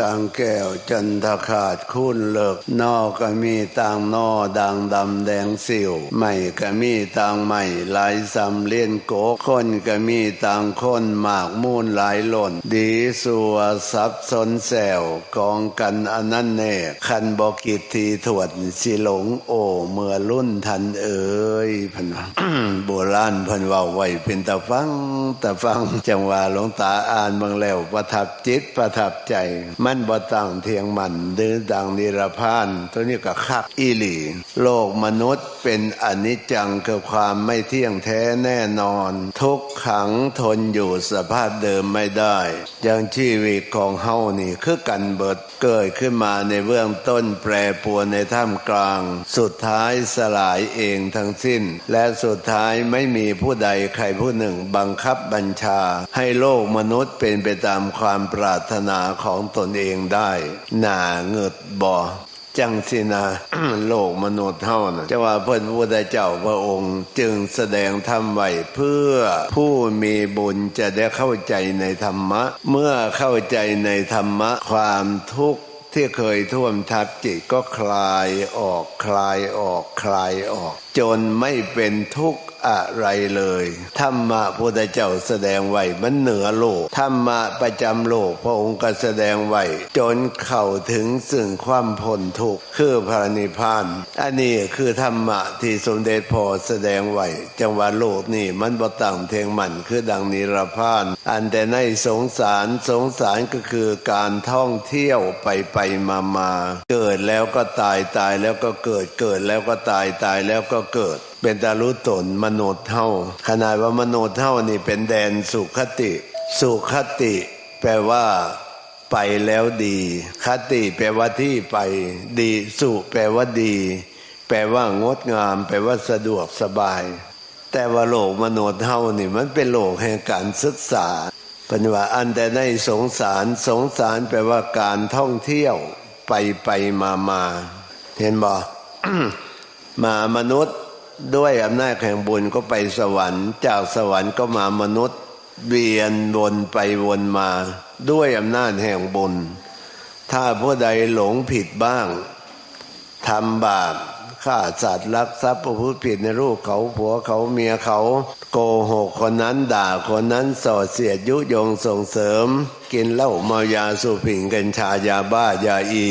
ต่างแก้วจันทขาดคุ้นเลิก นอกก็มีต่างนอดังดำแดงสิวไม่ก็มีต่างไม่หลายสำเลียนโกคนก็มีต่างคนหมากมูนหลายหล่น ดีสัวซับสนแซวกองกันอันนั้นแน่คันบอกกิทีถวดสิหลงโอเมื่อรุ่นทันเอ๋ยพันว่าโบราณพันว่าไว้เป็นตะฟังตะฟังจังว่าหลวงตาอ่านบางแล้วประทับจิตประทับใจมันบ่ต่างเทียงมันดื้อดังนิรพานตัวนี้ก็คักอีหลี โลกมนุษย์เป็นอนิจจังคือความไม่เที่ยงแท้แน่นอน ทุกขังทนอยู่สภาพเดิมไม่ได้ อย่างชีวิตของเฮานี่คือกันเบิดเกิดขึ้นมาในเบื้องต้นแปรปวนในท่ามกลาง สุดท้ายสลายเองทั้งสิ้น และสุดท้ายไม่มีผู้ใดใครผู้หนึ่งบังคับบัญชา ให้โลกมนุษย์เป็นไปตามความปรารถนาของตนเองได้หน่าเงิดบ่จังสินะโลกมนุษย์เท่านะจะว่าเพื่อนพระพุทธเจ้าพระองค์จึงแสดงธรรมไว้เพื่อผู้มีบุญจะได้เข้าใจในธรรมะ เมื่อเข้าใจในธรรมะความทุกข์ที่เคยท่วมทับจิตก็คลายออกคลายออกคลายออก จนไม่เป็นทุกข์อะไรเลยธรรมะพุทธเจ้าแสดงไว้มันเหนือโลกธรรมะประจำโลกพระองค์ก็แสดงไว้จนเข้าถึงซึ่งความพ้นทุกข์คือพระนิพพานอันนี้คือธรรมะที่สมเด็จพ่อแสดงไว้จังหวะโลกนี่มันบ่ต่างเทียงมันคือดังนิรพาน อันแต่ในสงสารสงสารก็คือการท่องเที่ยวไปไปมามาเกิดแล้วก็ตายตายแล้วก็เกิดเกิดแล้วก็ตายตายแล้วก็เกิด เป็นตารู้ตนมโนเท่า ขนาดว่ามโนเท่านี่เป็นแดนสุขติ สุขติ แปลว่าไปแล้วดี คติแปลว่าที่ไปดี สุแปลว่าดี แปลว่างดงาม แปลว่าสะดวกสบาย แต่ว่าโลกมโนเท่านี่มันเป็นโลกแห่งการศึกษาป็นว่าอันแต่ในสงสารสงสารแปลว่าการท่องเที่ยวไปไปมามา เห็นบ่ มามนุษย์ด้วยอำนาจแห่งบุญก็ไปสวรรค์ จากสวรรค์ก็มามนุษย์เวียนวนไปวนมาด้วยอำนาจแห่งบุญ ถ้าผู้ใดหลงผิดบ้างทำบาปฆ่าสัตว์ลักทรัพย์ประพฤติผิดในรูปเขาผัวเขาเมียเขา โกหกคนนั้นด่าคนนั้นส่อเสียดยุยงส่งเสริม กินเหล้าเมายาสูบผิงกัญชายาบ้ายาอี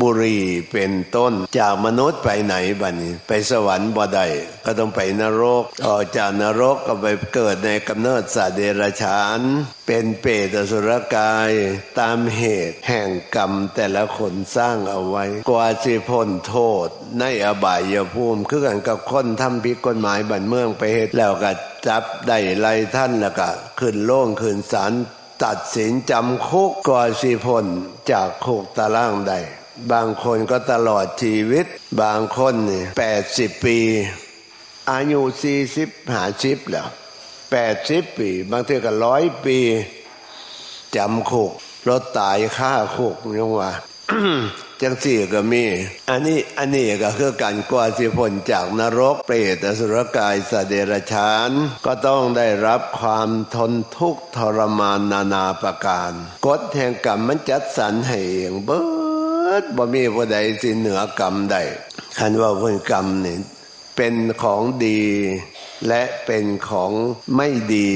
บุรีเป็นต้น จากมนุษย์ไปไหนบัดนี้ ไปสวรรค์บ่ได้ก็ต้องไปนรกออกจากนรกก็ไปเกิดในกำเนิดสัตว์เดรัจฉาน เป็นเปรตสุรกาย ตามเหตุแห่งกรรมแต่ละคนสร้างเอาไว้ กว่าสิพ้นโทษ ในอบายภูมิ คือกันกับคนทำผิดกฎหมายบันเมืองไปเหตุแล้วก็จับได้ไล่ท่านแล้วก็ขึ้นโล่งขึ้นศาลตัดสินจำคุกกว่าสิพ้นจากคุกตารางใด บางคนก็ตลอดชีวิต บางคนนี่แปดสิบปี อายุสี่สิบหาสิบแล้วแปดสิบปี บางทีก็ร้อยปีจำคุกรถตายฆ่าคุกยังว่าจังสี่ก็มี อันนี้อันนี้ก็คือการกว่าสิพ้นจากนรกเปรตอสุรกายสเดรัจฉาน ก็ต้องได้รับความทนทุกข์ทรมานนานาประการ กฎแห่งกรรมมันจัดสรรให้เองเบิ ดบ่มีผู้ใดสิเหนือกรรมใดคันว่าเพิ่นกรรมนี่เป็นของดีและเป็นของไม่ดี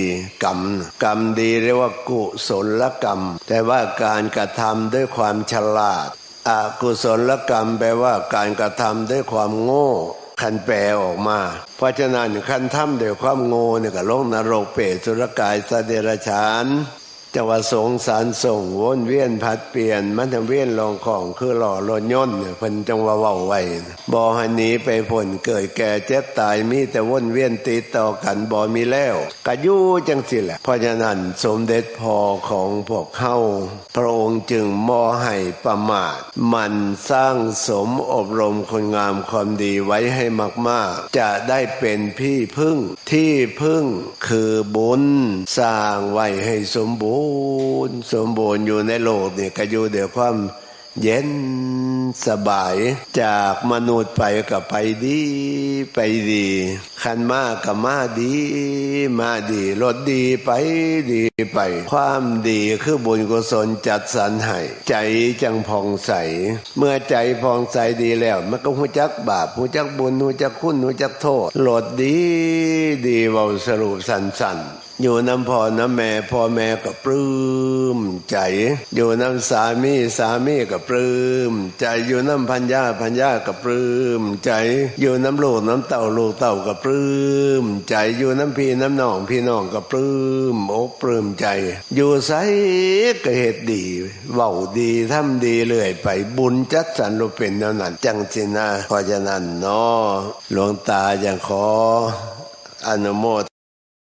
กรรม กรรมดีเรียกว่ากุศลกรรม แต่ว่าการกระทำด้วยความฉลาดอกุศลกรรมแปลว่าการกระทำด้วยความโง่คันแปลออกมา เพราะฉะนั้นคันทำด้วยความโง่เนี่ยก็ลงนรกเปรตสุรกายสเดรจฉาน จะว่าสงสารส่งวนเวียนพัดเปลี่ยน มันทำเวียนลองของคือหล่อรถยนต์เนี่ยเพิ่นจังว่าเว้าไว้บ่ให้หนีไปผลเกิดแก่เจ็บตายมีแต่วนเวียนติดต่อกันบ่มีแล้วก็อยู่จังสิแหละ เพราะฉะนั้นสมเด็จพอของพวกเฮาพระองค์จึงมอให้ประมาท มันสร้างสมอบรมคนงามความดีไว้ให้มากๆ จะได้เป็นพี่พึ่งที่พึ่งคือบุญสร้างไว้ให้สมบูรณ์สมบูรณ์อยู่ในโลกนี่ก็อยู่เดี๋ยวความเย็นสบายจากมนุษย์ไปกับไปดีไปดีคันมากับมาดี มาดีรถดีไปดีไป ความดีคือบุญกุศลจัดสรรให้ใจจังผ่องใส เมื่อใจผ่องใสดีแล้ว มันก็หูจักบาปหูจักบุญหูจักคุณหูจักโทษโหลดดีดีเบาสรุปสันสัน อยู่น้ำพ่อน้ำแม่พ่อแม่ก็ปลื้มใจ อยู่น้ำสามีสามีก็ปลื้มใจอยู่น้ำพันยาพันยาก็ปลื้มใจ อยู่น้ำลูกน้ำเต่าลูกเต่าก็ปลื้มใจอยู่น้ำพี่น้ำน้องพี่น้องก็ปลื้มอกปลื้มใจ อยู่ใสก็เหตุดีเว้าดีทำดีเรื่อยไปบุญจัดสรรรูปเป็นแนวนั้นจังสินะเพราะฉะนั้นเนาะหลวงตาอย่างขออนุโมท